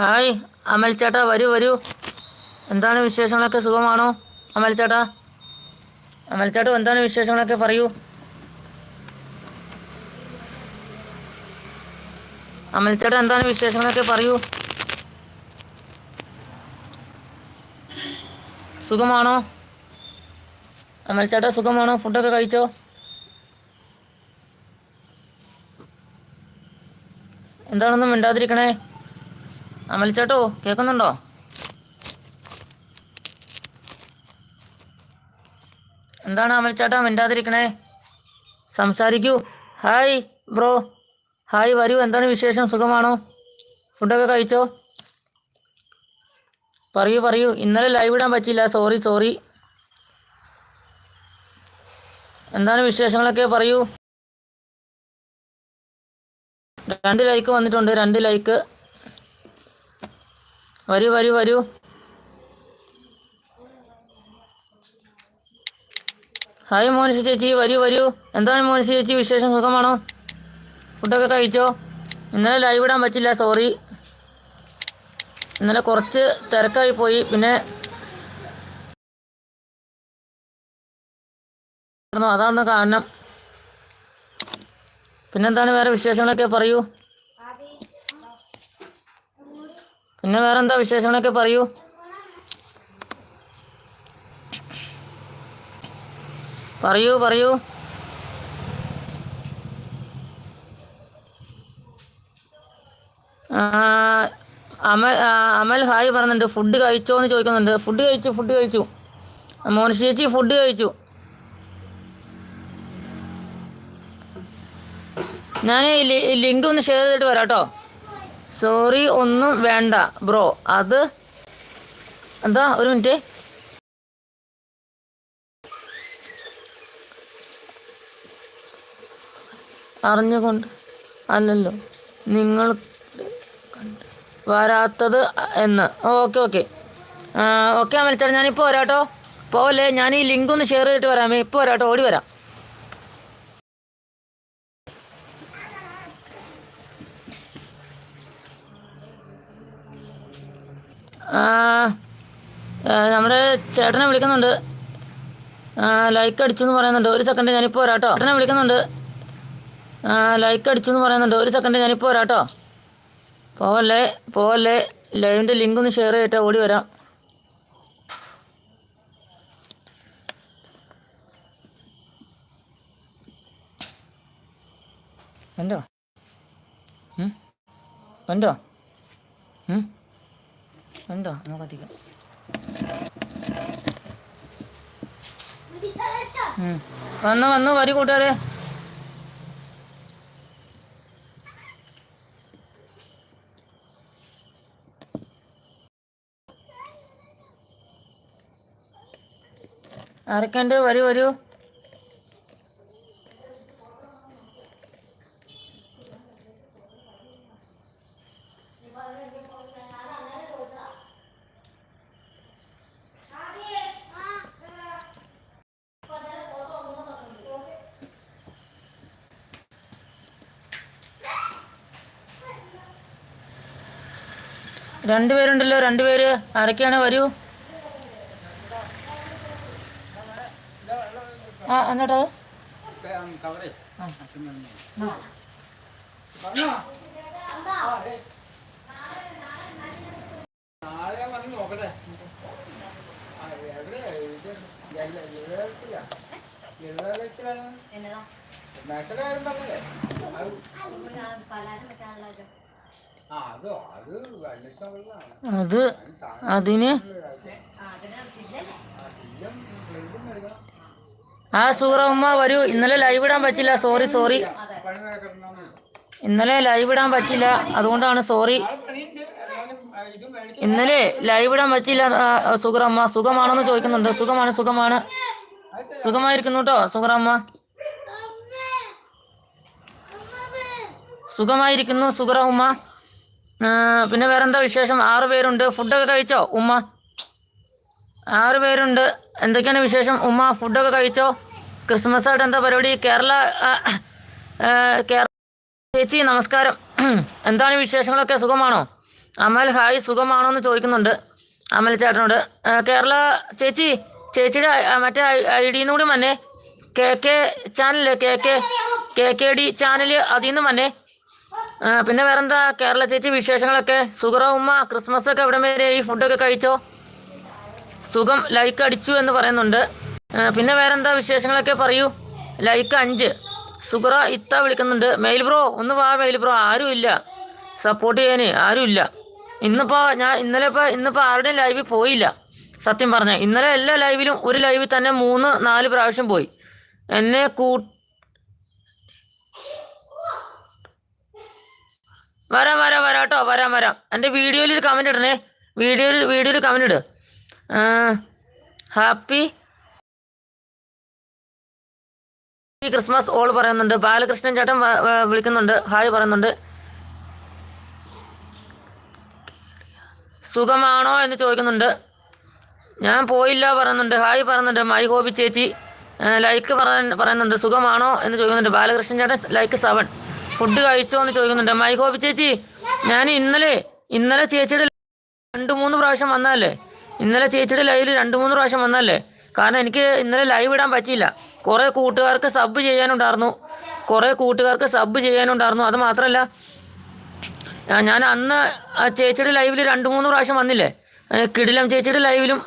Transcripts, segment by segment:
Hi അമൽ ചേട്ടാ വരൂ വരൂ. എന്താണ് വിശേഷങ്ങളൊക്കെ സുഖമാണോ? അമൽ ചേട്ടാ. അമൽ ചേട്ടോ എന്താണ് വിശേഷങ്ങളൊക്കെ പറയൂ. അമൽ ചേട്ടാ എന്താണ് വിശേഷങ്ങളൊക്കെ പറയൂ. സുഖമാണോ? അമൽ ചേട്ടാ സുഖമാണോ? ഫുഡൊക്കെ കഴിച്ചോ? എന്താണെന്നും മിണ്ടാതിരിക്കണേ? അമൽ ചേട്ടോ കേൾക്കുന്നുണ്ടോ എന്താണ് അമൽ മിണ്ടാതിരിക്കണേ? സംസാരിക്കൂ. Hi bro. ഹായ് വരൂ. എന്താണ് വിശേഷം? സുഖമാണോ? ഫുഡൊക്കെ കഴിച്ചോ? പറയൂ പറയൂ. ഇന്നലെ ലൈവ് ഇടാൻ പറ്റില്ല സോറി സോറി. എന്താണ് വിശേഷങ്ങളൊക്കെ? പറയൂ. രണ്ട് ലൈക്ക് വന്നിട്ടുണ്ട്. രണ്ട് ലൈക്ക്. വരൂ വരൂ വരൂ. ഹായ് മോനിഷ ചേച്ചി വരൂ വരൂ. എന്താണ് മോനിഷ ചേച്ചി വിശേഷം സുഖമാണോ? ഫുഡൊക്കെ കഴിച്ചോ? ഇന്നലെ ലൈവ് ഇടാൻ പറ്റില്ല സോറി ഇന്നലെ കുറച്ച് തിരക്കായി പോയി പിന്നെ അതാണ് കാരണം പിന്നെന്താണ് വേറെ വിശേഷങ്ങളൊക്കെ പറയൂ? പിന്നെ വേറെ എന്താ വിശേഷങ്ങളൊക്കെ പറയൂ. പറയൂ പറയൂ. അമൽ അമൽ ഹായ് പറയുന്നുണ്ട് ഫുഡ് കഴിച്ചോ എന്ന് ചോദിക്കുന്നുണ്ട്. ഫുഡ് കഴിച്ചു ഫുഡ് കഴിച്ചു. മോനിഷി ചേച്ചി ഫുഡ് കഴിച്ചു. ഞാൻ ലിങ്ക് ഒന്ന് ഷെയർ ചെയ്തിട്ട് വരാം കേട്ടോ സോറി ഒന്നും വേണ്ട ബ്രോ. അത് എന്താ ഒരു മിനിറ്റ്. അറിഞ്ഞുകൊണ്ട് അല്ലല്ലോ നിങ്ങൾ വരാത്തത് എന്ന്. Okay okay. ഓക്കെ അമൽച്ചാൽ ഞാനിപ്പോൾ വരാട്ടോ. പോവല്ലേ? ഞാൻ ഈ ലിങ്ക് ഒന്ന് ഷെയർ ചെയ്തിട്ട് വരാമേ. ഇപ്പോൾ വരാട്ടോ ഓടി വരാം. നമ്മുടെ ചേട്ടനെ വിളിക്കുന്നുണ്ട്. ലൈക്ക് അടിച്ചു എന്ന് പറയുന്നുണ്ട്. ഒരു സെക്കൻഡ് ഞാനിപ്പോൾ വരാട്ടോ. ചേട്ടനെ വിളിക്കുന്നുണ്ട്. ലൈക്ക് അടിച്ചു എന്ന് പറയുന്നുണ്ട്. ഒരു സെക്കൻഡ് ഞാനിപ്പോൾ വരാട്ടോ. പോവല്ലേ? പോവല്ലേ? ലൈവിന്റെ ലിങ്ക് ഒന്ന് ഷെയർ ചെയ്തിട്ട് ഓടി വരാം. എന്തോ? എന്തോ? ഉണ്ടോ? നമുക്ക് കത്തിക്കാം. വന്നു വന്നു വരി കൂട്ടുകാരെ. ആരൊക്കെയുണ്ട്? വരൂ വരൂ. രണ്ടുപേരുണ്ടല്ലോ രണ്ടുപേര്. ആരൊക്കെയാണ്? വരൂ. ആ എന്നിട്ടോ. എന്നതാ? അത് അതിന് ആ, സൂറ ഉമ്മ വരൂ. ഇന്നലെ ലൈവ് ഇടാൻ പറ്റില്ല. സോറി സോറി ഇന്നലെ ലൈവ് ഇടാൻ പറ്റില്ല. അതുകൊണ്ടാണ് സോറി ഇന്നലെ ലൈവ് ഇടാൻ പറ്റില്ല. സുഗറമ്മ സുഖമാണോന്ന് ചോദിക്കുന്നുണ്ട്. സുഖമാണ് സുഖമാണ്. സുഖമായിരിക്കുന്നു കേട്ടോ സുഗറമ്മ സുഖമായിരിക്കുന്നു സുഹറ ഉമ്മ. പിന്നെ വേറെന്താ വിശേഷം? ആറ് പേരുണ്ട്. ഫുഡൊക്കെ കഴിച്ചോ? ഉമ്മ? ആറ് പേരുണ്ട്. എന്തൊക്കെയാണ് വിശേഷം? ഉമ്മ ഫുഡൊക്കെ കഴിച്ചോ? ക്രിസ്മസ് ആയിട്ട് എന്താ പരിപാടി? കേരള കേരള ചേച്ചി നമസ്കാരം. എന്താണ് വിശേഷങ്ങളൊക്കെ? സുഖമാണോ? അമൽ ഹായ് സുഖമാണോ എന്ന് ചോദിക്കുന്നുണ്ട് അമൽ ചേട്ടനോട്. കേരള ചേച്ചി ചേച്ചിയുടെ മറ്റേ ഐ ഡിന്ന് കൂടി വന്നേ. K K channel K K K K D channel അതിൽ നിന്ന് വന്നേ. ആ, പിന്നെ വേറെന്താ? കേരള ചേച്ചി വിശേഷങ്ങളൊക്കെ? സുഖറ ഉമ്മ ക്രിസ്മസ് ഒക്കെ എവിടെ വരെ? ഈ ഫുഡൊക്കെ കഴിച്ചോ? സുഖം ലൈക്ക് അടിച്ചു എന്ന് പറയുന്നുണ്ട്. പിന്നെ വേറെന്താ വിശേഷങ്ങളൊക്കെ പറയൂ? ലൈക്ക് അഞ്ച്. സുഗ്ര ഇത്ത വിളിക്കുന്നുണ്ട്. മെയിൽ ബ്രോ ഒന്ന് വാ മെയിൽ ബ്രോ. ആരും ഇല്ല. സപ്പോർട്ട് ചെയ്യാൻ ആരും ഇല്ല. ഇന്നിപ്പോൾ ഞാൻ ഇന്നലെ ഇപ്പോൾ ഇന്നിപ്പോൾ ആരുടെയും ലൈവിൽ പോയില്ല. സത്യം പറഞ്ഞാൽ ഇന്നലെ എല്ലാ ലൈവിലും ഒരു ലൈവിൽ തന്നെ മൂന്ന് നാല് പ്രാവശ്യം പോയി. എന്നെ കൂ വരാം വരാം വരാം കേട്ടോ വരാം വരാം. എന്റെ വീഡിയോയിൽ ഒരു കമന്റ് ഇടണേ. വീഡിയോയിൽ വീഡിയോയിൽ കമന്റ് ഇട്. ഹാപ്പി ക്രിസ്മസ് ഓൾ പറയുന്നുണ്ട്. ബാലകൃഷ്ണൻ ചേട്ടൻ വിളിക്കുന്നുണ്ട്. ഹായ് പറയുന്നുണ്ട്. സുഖമാണോ എന്ന് ചോദിക്കുന്നുണ്ട്. ഞാൻ പോയില്ല പറയുന്നുണ്ട്. ഹായ് പറയുന്നുണ്ട്. മൈ ഹോബി ചേച്ചി ലൈക്ക് പറയുന്നുണ്ട്. സുഖമാണോ എന്ന് ചോദിക്കുന്നുണ്ട്. ബാലകൃഷ്ണൻ ചേട്ടൻ ലൈക്ക് സെവൻ ഫുഡ് കഴിച്ചോ എന്ന് ചോദിക്കുന്നുണ്ട് മൈഹോബി ചേച്ചി ഞാൻ ഇന്നലെ ഇന്നലെ ചേച്ചിയുടെ രണ്ട് മൂന്ന് പ്രാവശ്യം വന്നതല്ലേ? ഇന്നലെ ചേച്ചിയുടെ ലൈവിൽ രണ്ട് മൂന്ന് പ്രാവശ്യം വന്നതല്ലേ? കാരണം എനിക്ക് ഇന്നലെ ലൈവ് ഇടാൻ പറ്റിയില്ല. കുറേ കൂട്ടുകാർക്ക് സബ് ചെയ്യാനുണ്ടായിരുന്നു. കുറേ കൂട്ടുകാർക്ക് സബ് ചെയ്യാനുണ്ടായിരുന്നു. അത് മാത്രമല്ല ഞാൻ അന്ന് ചേച്ചിയുടെ ലൈവിൽ രണ്ട് മൂന്ന് പ്രാവശ്യം വന്നില്ലേ? കിടിലം ചേച്ചിയുടെ ലൈവിലും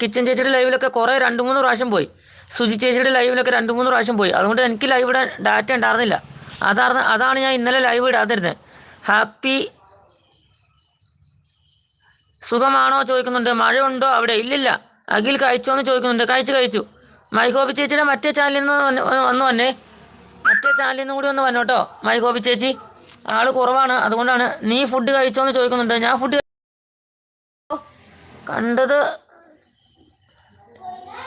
കിച്ചൻ ചേച്ചിയുടെ ലൈവിലൊക്കെ കുറേ രണ്ട് മൂന്ന് പ്രാവശ്യം പോയി. സുജി ചേച്ചിയുടെ ലൈവിലൊക്കെ രണ്ട് മൂന്ന് പ്രാവശ്യം പോയി. അതുകൊണ്ട് എനിക്ക് ലൈവ് ഇടാൻ ഡാറ്റ ഉണ്ടായിരുന്നില്ല. അതാണ് അതാണ് ഞാൻ ഇന്നലെ ലൈവ് ഇടാതിരുന്നത് ഹാപ്പി സുഖമാണോ ചോദിക്കുന്നുണ്ട്. മഴയുണ്ടോ അവിടെ? ഇല്ലില്ല. അഖിൽ കഴിച്ചോ എന്ന് ചോദിക്കുന്നുണ്ട്. കഴിച്ചു കഴിച്ചു. മൈഹോബി ചേച്ചിയുടെ മറ്റേ ചാനലിൽ നിന്ന് വന്ന് വന്ന് മറ്റേ ചാനലിൽ നിന്ന് കൂടി ഒന്ന് വന്നു കേട്ടോ മൈഹോബി ചേച്ചി. ആൾ കുറവാണ്. അതുകൊണ്ടാണ് നീ ഫുഡ് കഴിച്ചോ എന്ന് ചോദിക്കുന്നുണ്ട്. ഞാൻ ഫുഡ് കണ്ടത്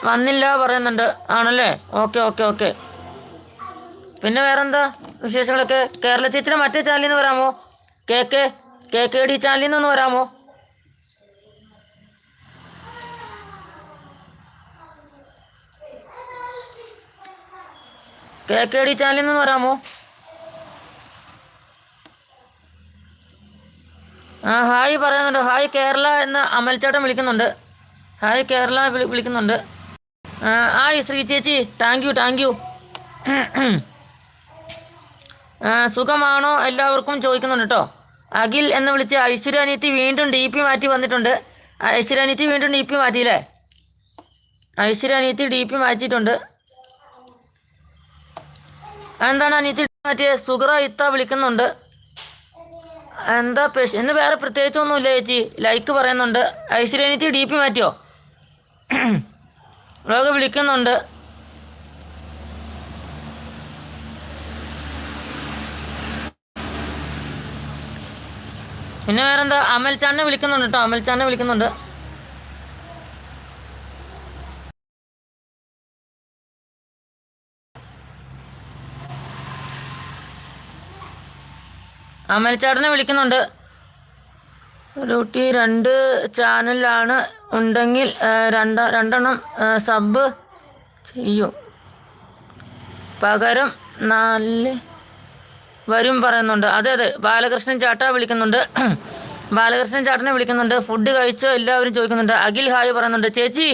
വന്നില്ല പറയുന്നുണ്ട്. ആണല്ലേ? ഓക്കെ ഓക്കെ ഓക്കെ പിന്നെ വേറെന്താ വിശേഷങ്ങളൊക്കെ? കേരള ചേച്ചിയുടെ മറ്റേ ചാനലിൽ നിന്ന് വരാമോ? K K K K D ചാനലിൽ നിന്ന് വരാമോ? കെ കെ ഡി ചാനലിൽ നിന്ന് വരാമോ? ആ ഹായ് പറയുന്നുണ്ട്. ഹായ് കേരള എന്ന് അമൽച്ചേട്ടൻ വിളിക്കുന്നുണ്ട്. ഹായ് കേരള വിളി വിളിക്കുന്നുണ്ട്. ആ ശ്രീ ചേച്ചി താങ്ക് യു താങ്ക് യു സുഖമാണോ? എല്ലാവർക്കും ചോദിക്കുന്നുണ്ട് കേട്ടോ അഖിൽ എന്ന് വിളിച്ച് അനീത്തി വീണ്ടും ഡി പി മാറ്റി വന്നിട്ടുണ്ട്. ഐശ്വര്യാനീതി വീണ്ടും ഡി പി മാറ്റിയില്ലേ? അനീത്തി ഡി പി മാറ്റിയിട്ടുണ്ട്. എന്താണ് അനീത്തി മാറ്റിയ? സുഗറ ഇത്ത വിളിക്കുന്നുണ്ട്. എന്താ പെഷ് ഇന്ന് വേറെ പ്രത്യേകിച്ചൊന്നുമില്ല ചേച്ചി. ലൈക്ക് പറയുന്നുണ്ട്. ഐശ്വര്യാനീതി ഡി പി മാറ്റിയോ? വ്ളോഗ് വിളിക്കുന്നുണ്ട്. പിന്നെ വേറെന്താ? അമൽ ചാനെ വിളിക്കുന്നുണ്ട് കേട്ടോ അമൽ ചാനെ വിളിക്കുന്നുണ്ട്. അമൽ ചേട്ടനെ വിളിക്കുന്നുണ്ട്. റൂട്ടി രണ്ട് ചാനലാണ് ഉണ്ടെങ്കിൽ രണ്ട രണ്ടെണ്ണം സബ് ചെയ്യും. പകരം നാല് വരും പറയുന്നുണ്ട്. അതെ അതെ. ബാലകൃഷ്ണൻ ചാട്ട വിളിക്കുന്നുണ്ട്. ബാലകൃഷ്ണൻ ചാട്ടനെ വിളിക്കുന്നുണ്ട്. ഫുഡ് കഴിച്ചോ? എല്ലാവരും ചോദിക്കുന്നുണ്ട്. അഖിൽ ഹായ് പറയുന്നുണ്ട്. ചേച്ചി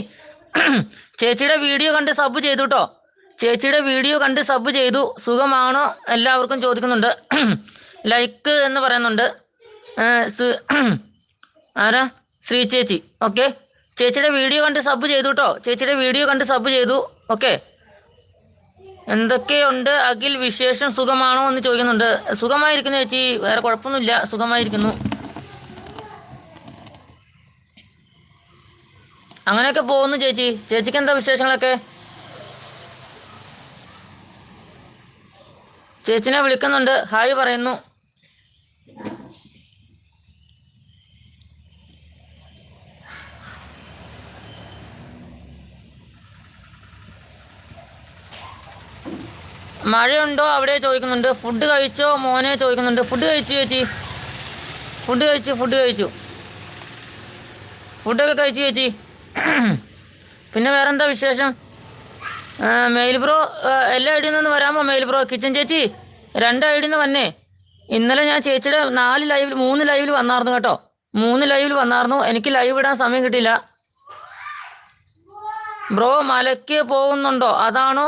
ചേച്ചിയുടെ വീഡിയോ കണ്ട് സബ് ചെയ്തു കേട്ടോ ചേച്ചിയുടെ വീഡിയോ കണ്ട് സബ് ചെയ്തു. സുഖമാണോ? എല്ലാവർക്കും ചോദിക്കുന്നുണ്ട്. ലൈക്ക് എന്ന് പറയുന്നുണ്ട്. ആരാ? ശ്രീ ചേച്ചി. ഓക്കെ. ചേച്ചിയുടെ വീഡിയോ കണ്ട് സബ് ചെയ്തു കേട്ടോ ചേച്ചിയുടെ വീഡിയോ കണ്ട് സബ് ചെയ്തു. ഓക്കെ. എന്തൊക്കെയുണ്ട്? അഖിൽ വിശേഷം സുഖമാണോ എന്ന് ചോദിക്കുന്നുണ്ട്. സുഖമായിരിക്കുന്നു ചേച്ചി. വേറെ കുഴപ്പമൊന്നുമില്ല. സുഖമായിരിക്കുന്നു. അങ്ങനെയൊക്കെ പോകുന്നു ചേച്ചി. ചേച്ചിക്ക് എന്താ വിശേഷങ്ങളൊക്കെ? ചേച്ചിനെ വിളിക്കുന്നുണ്ട്. ഹായ് പറയുന്നു. മഴയുണ്ടോ? അവിടെ ചോദിക്കുന്നുണ്ട്. ഫുഡ് കഴിച്ചോ? മോനെ ചോദിക്കുന്നുണ്ട്. ഫുഡ് കഴിച്ചു ചേച്ചി. ഫുഡ് കഴിച്ചു ഫുഡ് കഴിച്ചു. ഫുഡൊക്കെ കഴിച്ചു ചേച്ചി. പിന്നെ വേറെന്താ വിശേഷം? മെയിൽ ബ്രോ എല്ലാ ഐഡിയിൽ നിന്ന് വരാമോ മെയിൽ ബ്രോ കിച്ചൻ ചേച്ചി രണ്ട് ഐഡിയിൽ നിന്ന് വന്നേ. ഇന്നലെ ഞാൻ ചേച്ചിയുടെ നാല് ലൈവിൽ മൂന്ന് ലൈവിൽ വന്നായിരുന്നു കേട്ടോ. മൂന്ന് ലൈവിൽ വന്നായിരുന്നു എനിക്ക് ലൈവ് ഇടാൻ സമയം കിട്ടിയില്ല. ബ്രോ മലയ്ക്ക് പോകുന്നുണ്ടോ? അതാണോ?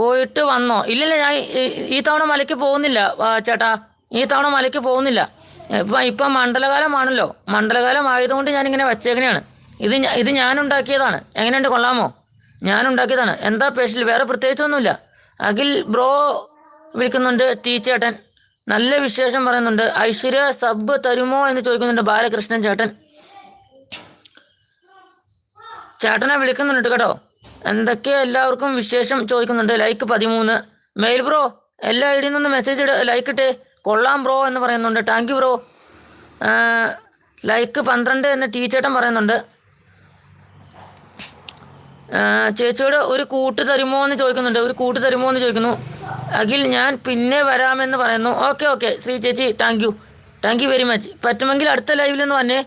പോയിട്ട് വന്നോ? ഇല്ലില്ല ഞാൻ ഈ- തവണ മലയ്ക്ക് പോകുന്നില്ല ചേട്ടാ. ഈ തവണ മലയ്ക്ക് പോകുന്നില്ല. ഇപ്പം ഇപ്പം മണ്ഡലകാലമാണല്ലോ. മണ്ഡലകാലം ആയതുകൊണ്ട് ഞാനിങ്ങനെ വച്ചേക്കണെയാണ് ഇത് ഇത് ഞാൻ ഉണ്ടാക്കിയതാണ് എങ്ങനെയുണ്ട് കൊള്ളാമോ? ഞാൻ ഉണ്ടാക്കിയതാണ് എന്താ സ്പെഷ്യൽ വേറെ പ്രത്യേകിച്ചൊന്നുമില്ല. അഖിൽ ബ്രോ വിളിക്കുന്നുണ്ട് ടീച്ചേട്ടൻ. ചേട്ടൻ നല്ല വിശേഷം പറയുന്നുണ്ട്. ഐശ്വര്യ സബ് തരുമോ എന്ന് ചോദിക്കുന്നുണ്ട് ബാലകൃഷ്ണൻ ചേട്ടൻ. ചേട്ടനെ വിളിക്കുന്നുണ്ട് കേട്ടോ. എന്തൊക്കെ എല്ലാവർക്കും വിശേഷം ചോദിക്കുന്നുണ്ട്. ലൈക്ക് പതിമൂന്ന്. മെയിൽ ബ്രോ എല്ലാ ഐഡിയിൽ നിന്ന് മെസ്സേജ് ഇട. ലൈക്ക് ഇട്ടേ. കൊള്ളാം ബ്രോ എന്ന് പറയുന്നുണ്ട്. താങ്ക് യു ബ്രോ ലൈക്ക് പന്ത്രണ്ട് എന്ന് ടീച്ചേട്ടൻ പറയുന്നുണ്ട്. ചേച്ചിയോട് ഒരു കൂട്ട് തരുമോ എന്ന് ചോദിക്കുന്നുണ്ട്. ഒരു കൂട്ട് തരുമോ എന്ന് ചോദിക്കുന്നു. അഖിൽ ഞാൻ പിന്നെ വരാമെന്ന് പറയുന്നു. ഓക്കെ ഓക്കെ ശ്രീ ചേച്ചി thank you thank you very much പറ്റുമെങ്കിൽ അടുത്ത ലൈവിൽ നിന്ന് വന്നേ.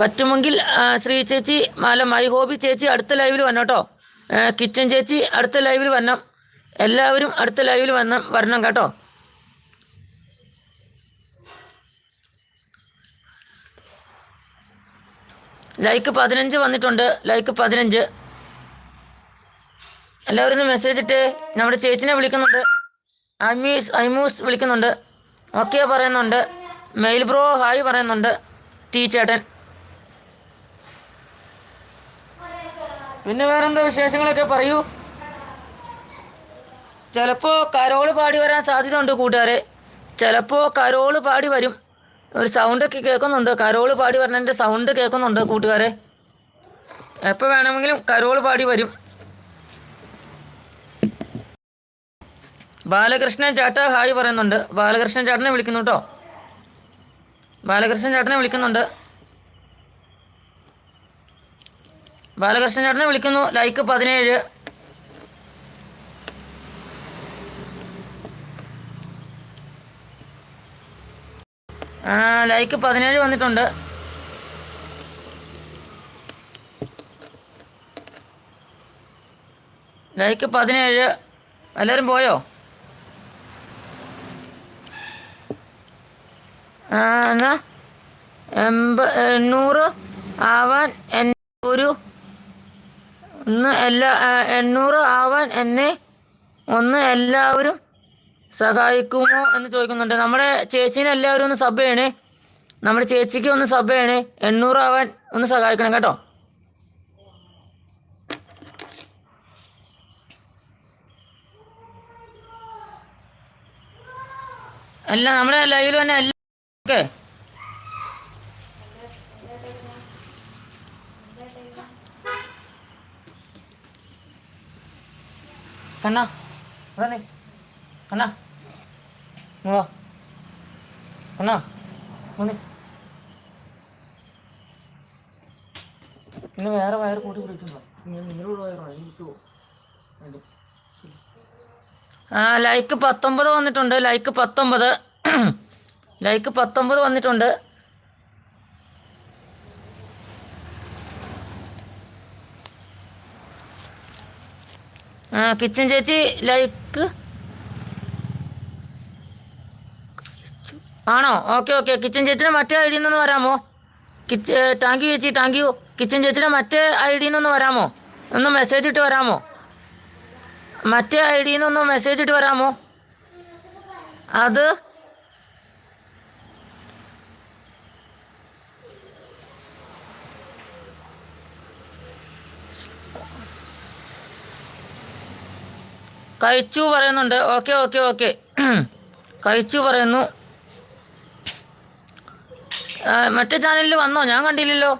പറ്റുമെങ്കിൽ ശ്രീ ചേച്ചി അല്ല മൈ ഹോബി ചേച്ചി അടുത്ത ലൈവിൽ ആ, കിച്ചൻ ചേച്ചി അടുത്ത ലൈവിൽ വരണം. എല്ലാവരും അടുത്ത ലൈവിൽ വന്ന വരണം കേട്ടോ. ലൈക്ക് പതിനഞ്ച് വന്നിട്ടുണ്ട്. ലൈക്ക് പതിനഞ്ച്. എല്ലാവരും ഒന്ന് മെസ്സേജ് ഇട്ട് നമ്മുടെ ചേച്ചിനെ വിളിക്കുന്നുണ്ട്. അമീസ് ഐമൂസ് വിളിക്കുന്നുണ്ട്. ഓക്കെ പറയുന്നുണ്ട്. മെയിൽ ബ്രോ ഹായ് പറയുന്നുണ്ട്. ടീ ചേട്ടൻ പിന്നെ വേറെന്താ വിശേഷങ്ങളൊക്കെ പറയൂ? ചിലപ്പോൾ കരോൾ പാടി വരാൻ സാധ്യത ഉണ്ട് കൂട്ടുകാരെ. ചിലപ്പോൾ കരോൾ പാടി വരും. ഒരു സൗണ്ടൊക്കെ കേൾക്കുന്നുണ്ട്. കരോൾ പാടി വരണതിന്റെ സൗണ്ട് കേൾക്കുന്നുണ്ട് കൂട്ടുകാരെ. എപ്പോൾ വേണമെങ്കിലും കരോൾ പാടി വരും. ബാലകൃഷ്ണൻ ചേട്ട ഹായ് പറയുന്നുണ്ട്. ബാലകൃഷ്ണൻ ചേട്ടനെ വിളിക്കുന്നു കേട്ടോ ബാലകൃഷ്ണൻ ചേട്ടനെ വിളിക്കുന്നുണ്ട്. ബാലകൃഷ്ണൻ ചേട്ടനെ വിളിക്കുന്നു. ലൈക്ക് പതിനേഴ്. ലൈക്ക് പതിനേഴ് വന്നിട്ടുണ്ട്. ലൈക്ക് പതിനേഴ്. എല്ലാവരും പോയോ? എന്നാ എൺപ എണ്ണൂറ് ആവാൻ ഒരു ഒന്ന് എല്ലാ എണ്ണൂറ് ആവാൻ എന്നെ ഒന്ന് എല്ലാവരും സഹായിക്കുമോ എന്ന് ചോദിക്കുന്നുണ്ട്. നമ്മുടെ ചേച്ചീനെ എല്ലാവരും ഒന്ന് സബ് ചെയ്യണേ നമ്മുടെ ചേച്ചിക്ക് ഒന്ന് സബ് ചെയ്യണേ എണ്ണൂറ് ആവാൻ ഒന്ന് സഹായിക്കണം കേട്ടോ. അല്ല നമ്മുടെ ലൈവിൽ തന്നെ എല്ലാ ഓക്കെ. കണ്ണാ നീ. കണ്ണാ വാ. കണ്ണാ വന്നേ ഇന്ന് വേറെ വയർ കൂട്ടി പിടിക്കുന്നു നിങ്ങളോട് വയറോ എനിക്ക് ആ ലൈക്ക് പത്തൊമ്പത് വന്നിട്ടുണ്ട്. ലൈക്ക് പത്തൊമ്പത്. ലൈക്ക് പത്തൊമ്പത് വന്നിട്ടുണ്ട്. ആ കിച്ചൻ ചേച്ചി ലൈക്ക്. ആണോ? Okay okay. കിച്ചൻ ചേച്ചിയുടെ മറ്റേ ഐ ഡിയിൽ നിന്ന് വരാമോ? കിച്ച താങ്ക് യു ചേച്ചി താങ്ക് യു കിച്ചൻ ചേച്ചിയുടെ മറ്റേ ഐ ഡിയിൽ നിന്ന് വരാമോ? ഒന്ന് മെസ്സേജ് ഇട്ട് വരാമോ? മറ്റേ ഐ ഡിയിൽ നിന്നൊന്ന് മെസ്സേജ് ഇട്ട് വരാമോ? അത് കഴിച്ചു പറയുന്നുണ്ട്. Okay okay okay. കഴിച്ചു പറയുന്നു. മറ്റേ ചാനലിൽ വന്നോ? ഞാൻ കണ്ടില്ലല്ലോ.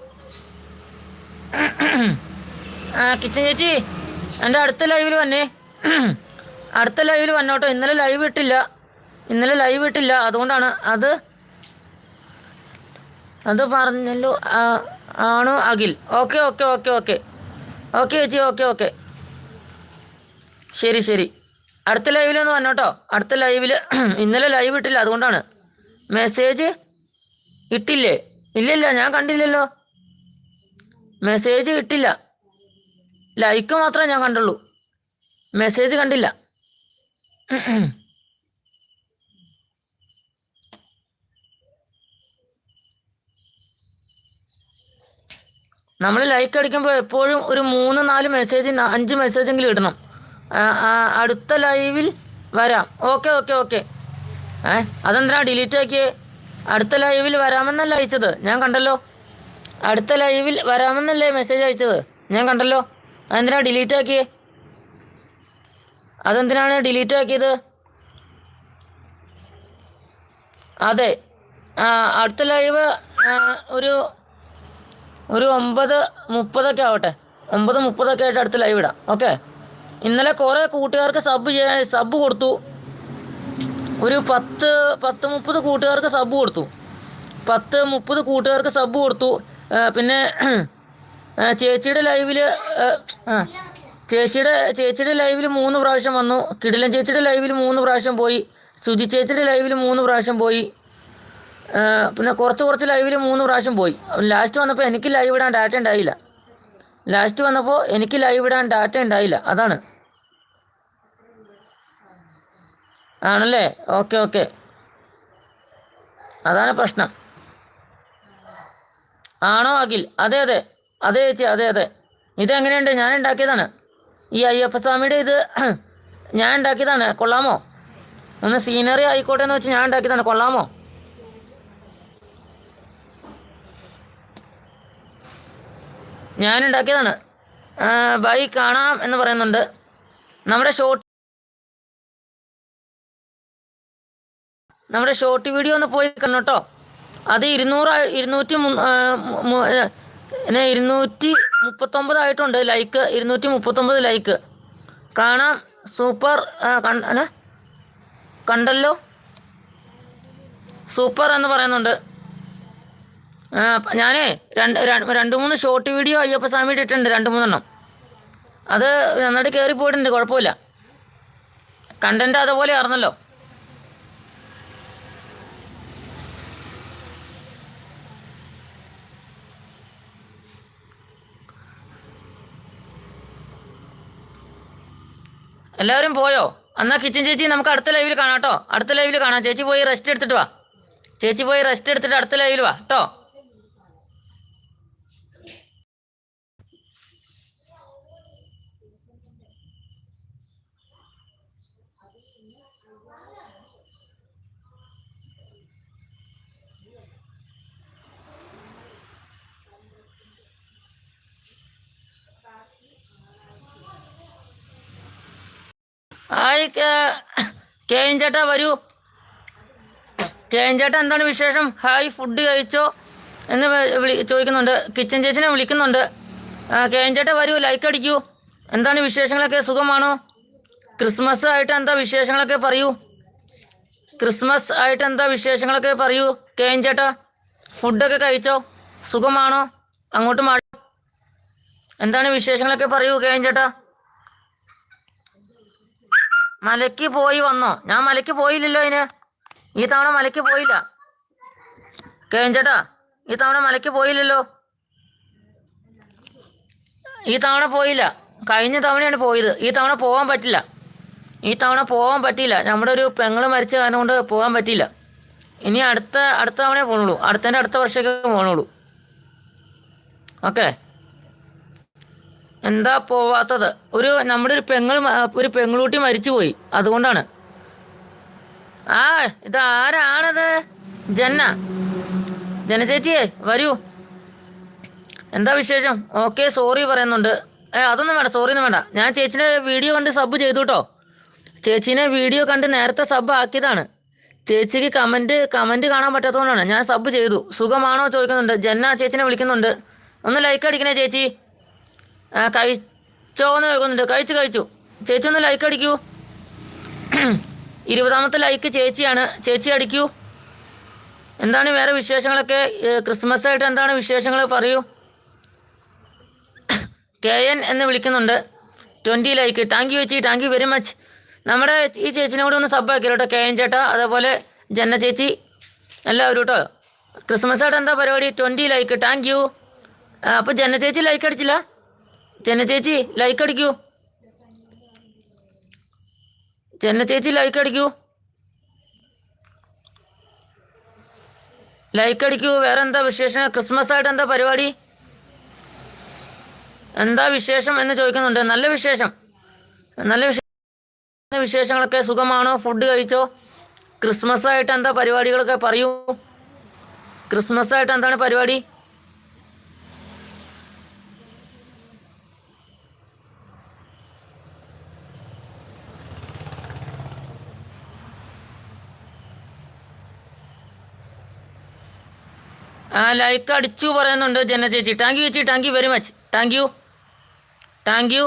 കിച്ചൻ ചേച്ചി എന്റെ അടുത്ത ലൈവിൽ വന്നേ. അടുത്ത ലൈവിൽ വന്നോട്ടോ. ഇന്നലെ ലൈവ് ഇട്ടില്ല. ഇന്നലെ ലൈവ് ഇട്ടില്ല. അതുകൊണ്ടാണ് അത് അത് പറഞ്ഞല്ലോ. ആണ് Akhil. Okay okay okay okay. Okay ചേച്ചി ഓക്കെ ഓക്കെ. ശരി ശരി. അടുത്ത ലൈവിലൊന്ന് വന്നോ കേട്ടോ അടുത്ത ലൈവിൽ ഇന്നലെ ലൈവ് ഇട്ടില്ല അതുകൊണ്ടാണ്. മെസ്സേജ് ഇട്ടില്ലേ? ഇല്ലില്ല ഞാൻ കണ്ടില്ലല്ലോ. മെസ്സേജ് ഇട്ടില്ല. ലൈക്ക് മാത്രമേ ഞാൻ കണ്ടുള്ളൂ. മെസ്സേജ് കണ്ടില്ല. നമ്മൾ ലൈക്ക് അടിക്കുമ്പോൾ എപ്പോഴും ഒരു മൂന്ന് നാല് മെസ്സേജ് അഞ്ച് മെസ്സേജെങ്കിലും ഇടണം. അടുത്ത ലൈവിൽ വരാം. Okay okay okay. ഏ അതെന്തിനാ ഡിലീറ്റ് ആക്കിയേ? അടുത്ത ലൈവിൽ വരാമെന്നല്ല അയച്ചത്? ഞാൻ കണ്ടല്ലോ. അടുത്ത ലൈവിൽ വരാമെന്നല്ലേ മെസ്സേജ് അയച്ചത്? ഞാൻ കണ്ടല്ലോ. അതെന്തിനാ ഡിലീറ്റ് ആക്കിയേ? അതെന്തിനാണ് ഡിലീറ്റ് ആക്കിയത്? അതെ. അടുത്ത ലൈവ് ഒരു ഒരു ഒമ്പത് മുപ്പതൊക്കെ ആവട്ടെ. ഒമ്പത് മുപ്പതൊക്കെ ആയിട്ട് അടുത്ത ലൈവ് ഇടാം. ഓക്കെ. ഇന്നലെ കുറേ കൂട്ടുകാർക്ക് സബ് ചെയ്യാൻ സബ് കൊടുത്തു. ഒരു പത്ത് പത്ത് മുപ്പത് കൂട്ടുകാർക്ക് സബ് കൊടുത്തു. പത്ത് മുപ്പത് കൂട്ടുകാർക്ക് സബ് കൊടുത്തു. പിന്നെ ചേച്ചിയുടെ ലൈവിൽ ചേച്ചിയുടെ ചേച്ചിയുടെ ലൈവിൽ മൂന്ന് പ്രാവശ്യം വന്നു. കിടിലൻ ചേച്ചിയുടെ ലൈവിൽ മൂന്ന് പ്രാവശ്യം പോയി. സുജി ചേച്ചിയുടെ ലൈവിൽ മൂന്ന് പ്രാവശ്യം പോയി. പിന്നെ കുറച്ച് കുറച്ച് ലൈവിൽ മൂന്ന് പ്രാവശ്യം പോയി. ലാസ്റ്റ് വന്നപ്പോൾ എനിക്ക് ലൈവ് ഇടാൻ ഡാറ്റ ഉണ്ടായില്ല. ലാസ്റ്റ് വന്നപ്പോൾ എനിക്ക് ലൈവ് ഇടാൻ ഡാറ്റ ഉണ്ടായില്ല. അതാണ്. ആണല്ലേ? Okay okay. അതാണ് പ്രശ്നം. ആണോ അഖിൽ? അതെ അതെ. അതെ ചേച്ചി അതെ അതെ. ഇതെങ്ങനെയുണ്ട്? ഞാൻ ഉണ്ടാക്കിയതാണ്. ഈ അയ്യപ്പസ്വാമിയുടെ ഇത് ഞാൻ ഉണ്ടാക്കിയതാണ്. കൊള്ളാമോ? ഒന്ന് സീനറി ആയിക്കോട്ടെ എന്ന് വെച്ച് ഞാൻ ഉണ്ടാക്കിയതാണ്. കൊള്ളാമോ? ഞാൻ ഉണ്ടാക്കിയതാണ്. ബൈ കാണാം എന്ന് പറയുന്നുണ്ട്. നമ്മുടെ ഷോർട്ട് നമ്മുടെ ഷോർട്ട് വീഡിയോ ഒന്ന് പോയി കണ്ടോ അത് ഇരുന്നൂറ് ഇരുന്നൂറ്റി ഇരുന്നൂറ്റി മുപ്പത്തൊമ്പത് ആയിട്ടുണ്ട് ലൈക്ക് ഇരുന്നൂറ്റി മുപ്പത്തൊമ്പത് ലൈക്ക് കാണാം. സൂപ്പർ? കണ്ടല്ലോ? സൂപ്പർ എന്ന് പറയുന്നുണ്ട്. ഞാനേ രണ്ട് രണ്ട് മൂന്ന് ഷോർട്ട് വീഡിയോ അയ്യപ്പ സ്വാമി ഇട്ടിട്ടുണ്ട് രണ്ട് മൂന്നെണ്ണം. അത് നന്നായിട്ട് കയറി പോയിട്ടുണ്ട് കുഴപ്പമില്ല. കണ്ടന്റ് അതുപോലെ ആയിരുന്നല്ലോ. എല്ലാവരും പോയോ? എന്നാൽ കിച്ചൻ ചേച്ചി നമുക്ക് അടുത്ത ലൈവിൽ കാണാം കേട്ടോ. അടുത്ത ലൈവിൽ കാണാം. ചേച്ചി പോയി റെസ്റ്റ് എടുത്തിട്ട് വാ. ചേച്ചി പോയി റെസ്റ്റ് എടുത്തിട്ട് അടുത്ത ലൈവിൽ വാ. കേട്ടോ? ഹായ് കെ- കെ എൻ ചേട്ടാ വരൂ. കെ എൻ ചേട്ടാ എന്താണ് വിശേഷം? ഹായ് ഫുഡ് കഴിച്ചോ? എന്ന് വിളി ചോദിക്കുന്നുണ്ട്. കിച്ചൻ ചേച്ചിനെ വിളിക്കുന്നുണ്ട്. ആ, കെ എൻ ചേട്ടാ വരൂ ലൈക്ക് അടിക്കൂ. എന്താണ് വിശേഷങ്ങളൊക്കെ? സുഖമാണോ? ക്രിസ്മസ് ആയിട്ട് എന്താ വിശേഷങ്ങളൊക്കെ പറയൂ. ക്രിസ്മസ് ആയിട്ട് എന്താ വിശേഷങ്ങളൊക്കെ പറയൂ കെ എൻ ചേട്ടാ ഫുഡൊക്കെ കഴിച്ചോ? സുഖമാണോ? അങ്ങോട്ട് മാറി. എന്താണ് വിശേഷങ്ങളൊക്കെ പറയൂ കെ എൻ ചേട്ടാ? മലയ്ക്ക് പോയി വന്നോ. ഞാൻ മലയ്ക്ക് പോയില്ലല്ലോ അതിന് ഈ തവണ മലയ്ക്ക് പോയില്ല. കേഞ്ചേട്ടാ ഈ തവണ മലയ്ക്ക് പോയില്ലല്ലോ. ഈ തവണ പോയില്ല. കഴിഞ്ഞ തവണയാണ് പോയത്. ഈ തവണ പോകാൻ പറ്റില്ല. ഈ തവണ പോകാൻ പറ്റിയില്ല. നമ്മുടെ ഒരു പെങ്ങൾ മരിച്ച കാരണം കൊണ്ട് പോകാൻ പറ്റിയില്ല. ഇനി അടുത്ത അടുത്ത തവണയേ പോകണുള്ളൂ അടുത്തതിന്റെ അടുത്ത വർഷമൊക്കെ പോകണുള്ളൂ ഓക്കെ? എന്താ പോവാത്തത്? ഒരു നമ്മുടെ ഒരു പെങ്ങൾ ഒരു പെങ്ങളൂട്ടി മരിച്ചുപോയി. അതുകൊണ്ടാണ്. ആ ഇത് ആരാണത്? ജന്ന. ജന ചേച്ചിയെ വരൂ. എന്താ വിശേഷം? ഓക്കെ സോറി പറയുന്നുണ്ട്. ഏ അതൊന്നും വേണ്ട സോറി ഒന്നും വേണ്ട. ഞാൻ ചേച്ചിനെ വീഡിയോ കണ്ട് സബ് ചെയ്തു കേട്ടോ. ചേച്ചീനെ വീഡിയോ കണ്ട് നേരത്തെ സബ് ആക്കിയതാണ്. ചേച്ചിക്ക് കമന്റ് കമന്റ് കാണാൻ പറ്റാത്തതുകൊണ്ടാണ്. ഞാൻ സബ് ചെയ്തു. സുഖമാണോ ചോദിക്കുന്നുണ്ട്. ജന്ന ചേച്ചിനെ വിളിക്കുന്നുണ്ട്. ഒന്ന് ലൈക്ക് അടിക്കണേ ചേച്ചി. ആ കഴിച്ചോന്ന് കേൾക്കുന്നുണ്ട്. കഴിച്ചു കഴിച്ചു. ചേച്ചി ഒന്ന് ലൈക്ക് അടിക്കൂ. ഇരുപതാമത്തെ ലൈക്ക് ചേച്ചിയാണ്. ചേച്ചി അടിക്കൂ. എന്താണ് വേറെ വിശേഷങ്ങളൊക്കെ? ക്രിസ്മസ് ആയിട്ട് എന്താണ് വിശേഷങ്ങൾ? പറയൂ. കെ എൻ എന്ന് വിളിക്കുന്നുണ്ട്. ട്വന്റി ലൈക്ക് താങ്ക് യു ചേച്ചി. താങ്ക് യു വെരി മച്ച് നമ്മുടെ ഈ ചേച്ചിനെ കൂടെ ഒന്ന് സബ്ബാക്കി കേട്ടോ? കെ എൻ ചേട്ടാ അതേപോലെ ജന്ന ചേച്ചി. എല്ലാവരും കേട്ടോ. ക്രിസ്മസ് ആയിട്ട് എന്താ പരിപാടി? ട്വന്റി ലൈക്ക് താങ്ക് യു അപ്പോൾ ജന്ന ചേച്ചി ലൈക്ക് അടിച്ചില്ല? ജന്ന ചേച്ചി ലൈക്ക് അടിക്കൂ. ചെന്ന ചേച്ചി ലൈക്ക് അടിക്കൂ. ലൈക്ക് അടിക്കൂ. വേറെ എന്താ വിശേഷം? ക്രിസ്മസ് ആയിട്ട് എന്താ പരിപാടി? എന്താ വിശേഷം എന്ന് ചോദിക്കുന്നുണ്ട്. നല്ല വിശേഷം. നല്ല വിശേഷം വിശേഷങ്ങളൊക്കെ സുഖമാണോ? ഫുഡ് കഴിച്ചോ? ക്രിസ്മസ് ആയിട്ട് എന്താ പരിപാടികളൊക്കെ പറയൂ. ക്രിസ്മസ് ആയിട്ട് എന്താണ് പരിപാടി? ആ ലൈക്ക് അടിച്ചു പറയുന്നുണ്ട് ജന ചേച്ചി. താങ്ക് യു ചേച്ചി thank you very much thank you thank you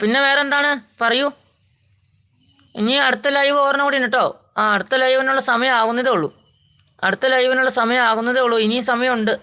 പിന്നെ വേറെ എന്താണ് പറയൂ. ഇനി അടുത്ത ലൈവ് ഓർമ്മ കൂടി കേട്ടോ. ആ അടുത്ത ലൈവിനുള്ള സമയം ആകുന്നതേ ഉള്ളൂ. അടുത്ത ലൈവിനുള്ള സമയം ആകുന്നതേ ഉള്ളൂ. ഇനിയും സമയമുണ്ട്.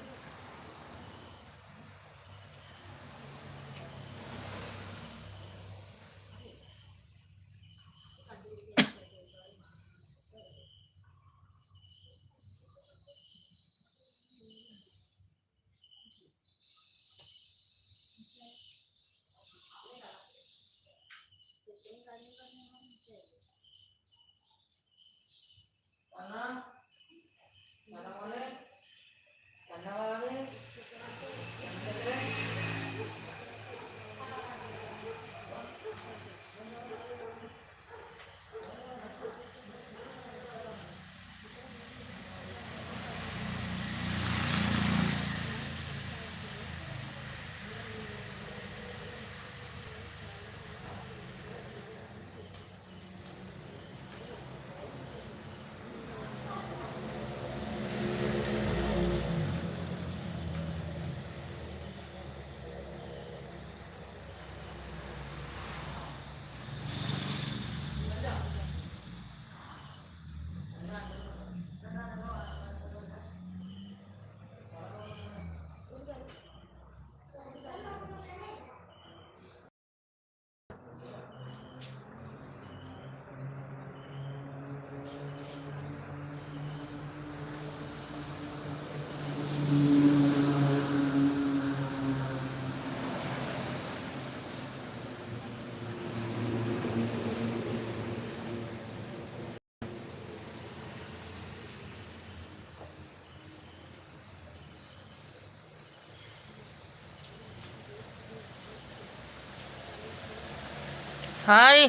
ഹായ്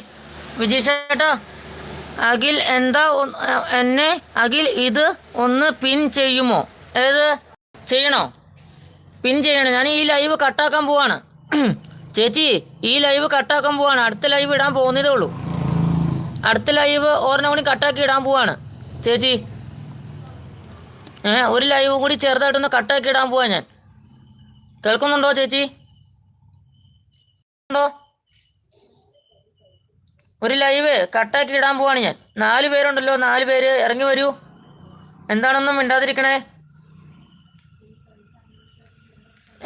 വിജയ് ചേട്ടാ അഖിൽ എന്താ എന്നെ അഖിൽ ഇത് ഒന്ന് പിൻ ചെയ്യുമോ? ഏത്? ചെയ്യണോ? പിൻ ചെയ്യണം? ഞാൻ ഈ ലൈവ് കട്ടാക്കാൻ പോവാണ്. ചേച്ചി ഈ ലൈവ് കട്ടാക്കാൻ പോവാണ്. അടുത്ത ലൈവ് ഇടാൻ പോകുന്നതേ ഉള്ളൂ. അടുത്ത ലൈവ് ഓരോ മണി കട്ടാക്കി ഇടാൻ പോവാണ്. ചേച്ചി ഏ ഒരു ലൈവ് കൂടി ചെറുതായിട്ടൊന്ന് കട്ടാക്കി ഇടാൻ പോവാ ഞാൻ. കേൾക്കുന്നുണ്ടോ ചേച്ചി? ഉണ്ടോ? ഒരു ലൈവ് കട്ടാക്കി ഇടാൻ പോവാണ് ഞാൻ. നാല് പേരുണ്ടല്ലോ നാല് പേര് ഇറങ്ങി വരൂ. എന്താണൊന്നും മിണ്ടാതിരിക്കണേ?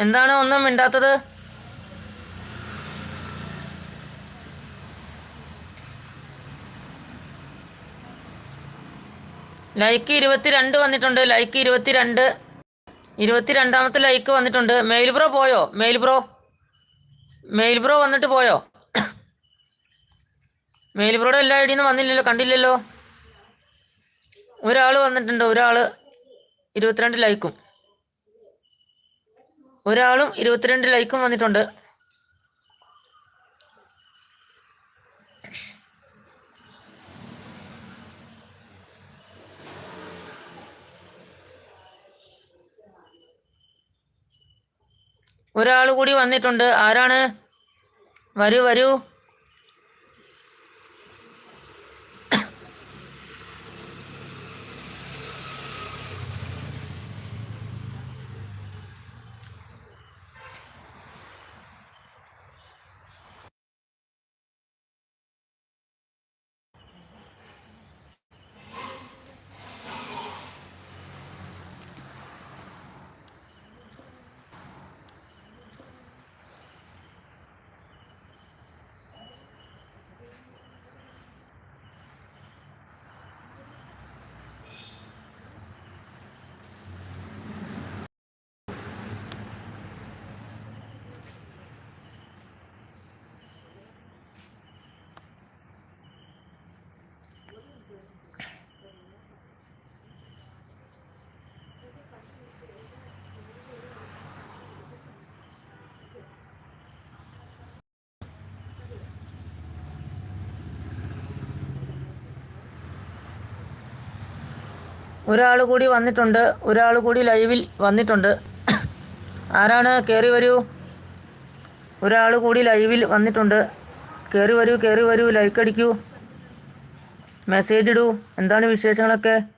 എന്താണ് ഒന്നും മിണ്ടാത്തത്? ലൈക്ക് ഇരുപത്തിരണ്ട് വന്നിട്ടുണ്ട് ലൈക്ക് ഇരുപത്തിരണ്ട്. ഇരുപത്തിരണ്ടാമത്തെ ലൈക്ക് വന്നിട്ടുണ്ട്. മെയിൽ ബ്രോ പോയോ? മെയിൽ ബ്രോ മെയിൽ ബ്രോ വന്നിട്ട് പോയോ? മെയിൽ ബ്രോയുടെ എല്ലാ ഐഡിയിൽ വന്നില്ലല്ലോ കണ്ടില്ലല്ലോ. ഒരാൾ വന്നിട്ടുണ്ട് ഒരാൾ ഇരുപത്തിരണ്ട് ലൈക്കും. ഒരാളും ഇരുപത്തിരണ്ട് ലൈക്കും വന്നിട്ടുണ്ട്. ഒരാൾ കൂടി വന്നിട്ടുണ്ട്. ആരാണ്? വരൂ വരൂ. ഒരാൾ കൂടി വന്നിട്ടുണ്ട്. ഒരാൾ കൂടി ലൈവിൽ വന്നിട്ടുണ്ട്. ആരാണ്? കയറി വരൂ. ഒരാൾ കൂടി ലൈവിൽ വന്നിട്ടുണ്ട്. കയറി വരൂ കയറി വരൂ. ലൈക്ക് അടിക്കൂ. മെസ്സേജ് ഇടൂ. എന്താണ് വിശേഷങ്ങളൊക്കെ?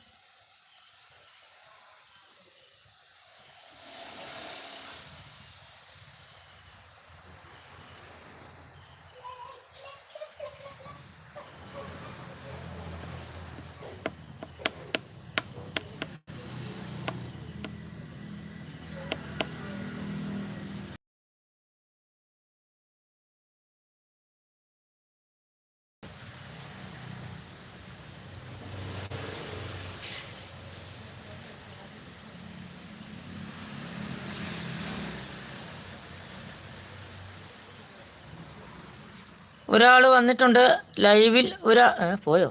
ഒരാൾ വന്നിട്ടുണ്ട് ലൈവിൽ ഒരാ പോയോ?